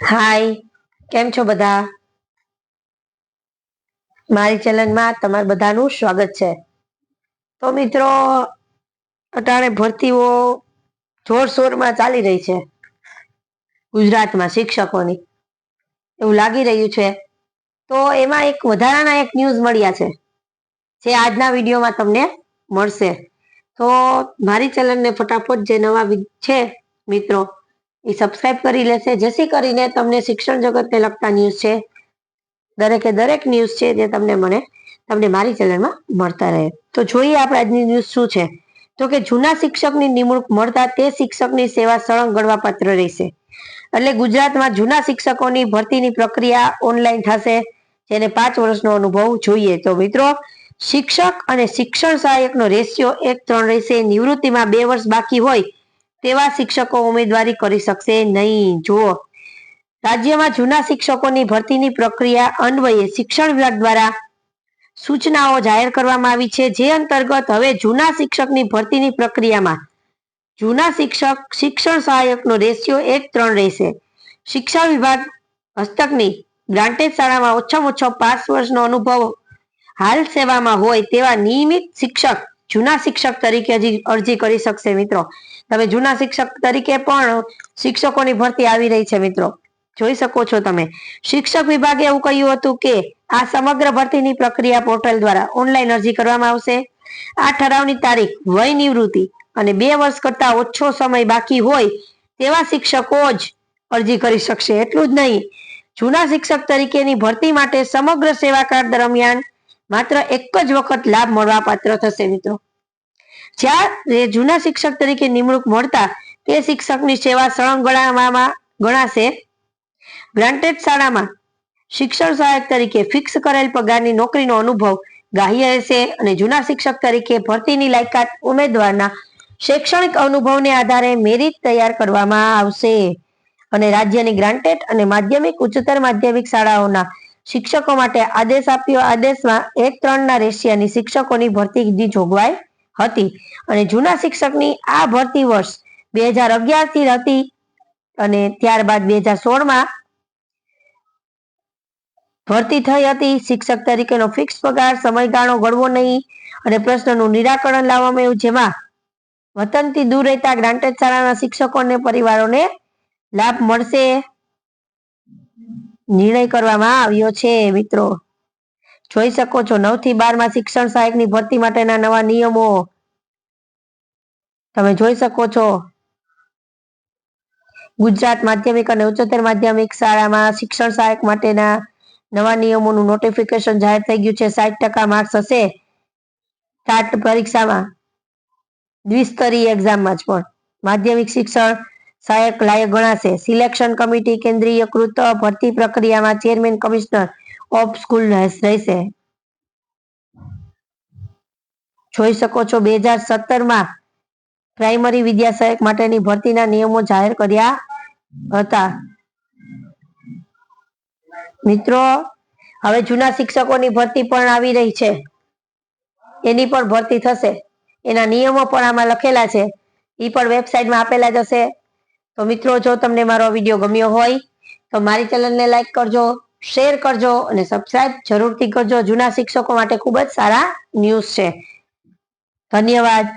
હાય કેમ છો બધા? મારી ચેનલમાં તમારું બધાનું સ્વાગત છે. તો મિત્રો, અટાણે ભરતીઓ જોરશોરમાં ચાલી રહી છે. ગુજરાતમાં શિક્ષકોની. એવું લાગી રહ્યું છે. તો એમાં એક વધારાના એક ન્યૂઝ મળ્યા છે, જે આજના વિડીયોમાં તમને મળશે. તો મારી ચેનલને ફટાફટ જે નવા છે, મિત્રો એ સબસ્ક્રાઇબ કરી લેશે. જેથી કરીને તમને શિક્ષણ જગતને લગતા ન્યૂઝ છે, દરેકે દરેક ન્યૂઝ છે જે તમને મને, તમને મારી ચેનલમાં મળતા રહે. તો જોઈએ આપણે આજની ન્યૂઝ શું છે. તો કે જૂના શિક્ષકની નિમણૂક મળતા તે શિક્ષકની સેવા સળંગ ગણવા રહેશે. એટલે ગુજરાતમાં જૂના શિક્ષકોની ભરતીની પ્રક્રિયા ઓનલાઈન થશે, જેને પાંચ વર્ષનો અનુભવ જોઈએ. તો મિત્રો, શિક્ષક અને શિક્ષણ સહાયકનો રેશિયો એક ત્રણ રહેશે. નિવૃત્તિમાં બે વર્ષ બાકી હોય તેવા શિક્ષકો ઉમેદવારી કરી શકશે નહીં. જુઓ, રાજ્યમાં જૂના શિક્ષકોની ભરતીની પ્રક્રિયા અન્વયે શિક્ષણ વિભાગ દ્વારા સૂચનાઓ જાહેર કરવામાં આવી છે. જે અંતર્ગત હવે જૂના શિક્ષકની ભરતીની પ્રક્રિયામાં જૂના શિક્ષક શિક્ષણ સહાયકનો રેશિયો એક ત્રણ રહેશે. શિક્ષણ વિભાગ હસ્તકની ગ્રાન્ટેડ શાળામાં ઓછામાં ઓછો પાંચ વર્ષનો અનુભવ હાલ સેવામાં હોય તેવા નિયમિત શિક્ષક જૂના શિક્ષક તરીકે અરજી કરી શકશે મિત્રો. તમે જૂના શિક્ષક તરીકે પણ શિક્ષકોની ભરતી આવી રહી છે, મિત્રો. જોઈ શકો છો તમે. શિક્ષક વિભાગે એવું કહ્યું હતું કે આ સમગ્ર ભરતીની પ્રક્રિયા પોર્ટલ દ્વારા ઓનલાઈન અરજી કરવામાં આવશે. આ ઠરાવની તારીખ વય નિવૃત્તિ અને બે વર્ષ કરતા ઓછો સમય બાકી હોય તેવા શિક્ષકો જ અરજી કરી શકશે. એટલું જ નહીં. જૂના શિક્ષક તરીકેની ભરતી માટે સમગ્ર સેવાકાળ દરમિયાન માત્ર એક જ વખત લાભ મળવા પાત્ર થશે, મિત્રો. જ્યારે જૂના શિક્ષક તરીકે નિમણૂક મળતા તે શિક્ષકની સેવા સળંગ ગણાવવામાં ગણાશે. ગ્રાન્ટેડ શાળામાં શિક્ષણ સહાયક તરીકે ફિક્સ કરેલ પગારની નોકરીનો અનુભવ ગ્રાહ્ય રહેશે અને જૂના શિક્ષક તરીકે ભરતીની લાયકાત ઉમેદવારના શૈક્ષણિક અનુભવને આધારે મેરિટ તૈયાર કરવામાં આવશે. અને રાજ્યની ગ્રાન્ટેડ અને માધ્યમિક ઉચ્ચતર માધ્યમિક શાળાઓના શિક્ષકો માટે આદેશ આપ્યો. આદેશમાં એક ત્રણના રેશિયાની શિક્ષકોની ભરતીની જોગવાઈ હતી. અને જૂના શિક્ષકની આ ભરતી વર્ષ બે હજાર અગિયારથી હતી અને ત્યારબાદ બે હજાર સોળમાં ભરતી થઈ હતી. શિક્ષક તરીકેનો ફિક્સ પગાર, સમયગાળો ગળવો નહીં અને પ્રશ્નનું નિરાકરણ લાવવામાં આવ્યું, જેમાં વતનથી દૂર રહેતા ગ્રાન્ટેડ શાળાના શિક્ષકોને પરિવારોને લાભ મળશે. નિર્ણય કરવામાં આવ્યો છે, મિત્રો. જોઈ શકો છો નવથી બારમાં શિક્ષણ સહાયકની ભરતી માટેના નવા નિયમો. તમે જોઈ શકો છો. ગુજરાત માધ્યમિક અને ઉચ્ચતર માધ્યમિક શાળામાં શિક્ષણ સહાયક માટેના નવા નિયમોનું નોટિફિકેશન જાહેર થઈ ગયું છે. સાઠ ટકા માર્ક્સ હશે. ટાટ પરીક્ષામાં. દ્વિસ્તરીય એક્ઝામમાં જ પણ. માધ્યમિક શિક્ષણ સહાયક લાયક ગણાશે. સિલેક્શન કમિટી કેન્દ્રીયકૃત ભરતી પ્રક્રિયામાં ચેરમેન કમિશનર ઓફ સ્કૂલ રહેશે. જોઈ શકો છો બે હજાર સત્તરમાં પ્રાઇમરી વિદ્યા સહાયક માટેની ભરતીના નિયમો જાહેર કર્યા હતા. મિત્રો, હવે જૂના શિક્ષકોની ભરતી પણ આવી રહી છે. એની પણ ભરતી થશે. એના નિયમો પણ આમાં લખેલા છે. એ પણ વેબસાઇટમાં આપેલા જ હશે. તો મિત્રો, જો તમને મારો વીડિયો ગમ્યો હોય, તો મારી ચેનલને લાઈક કરજો. શેર કરજો અને સબસ્ક્રાઇબ જરૂરથી કરજો. જૂના શિક્ષકો માટે ખૂબ જ સારા ન્યૂઝ છે. ધન્યવાદ.